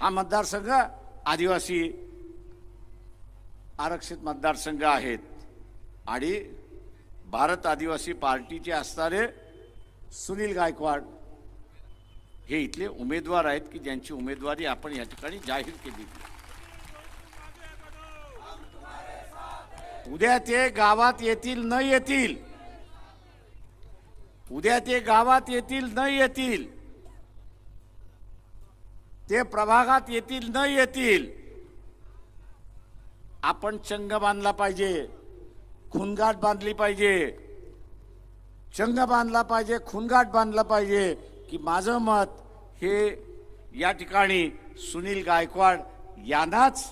हा मतदारसंघ आदिवासी आरक्षित मतदारसंघ आहेत. आणि भारत आदिवासी पार्टीचे असणारे सुनील गायकवाड हे इथले उमेदवार आहेत की ज्यांची उमेदवारी आपण या ठिकाणी जाहीर केली. उद्या ते गावात येतील न येतील. उद्या ते गावात येतील न येतील. ते प्रभागात येतील न येतील आपण चंग बांधला पाहिजे खुनगाट बांधली पाहिजे. चंग बांधला पाहिजे खुनगाट बांधला पाहिजे की माझं मत हे या ठिकाणी सुनील गायकवाड यांनाच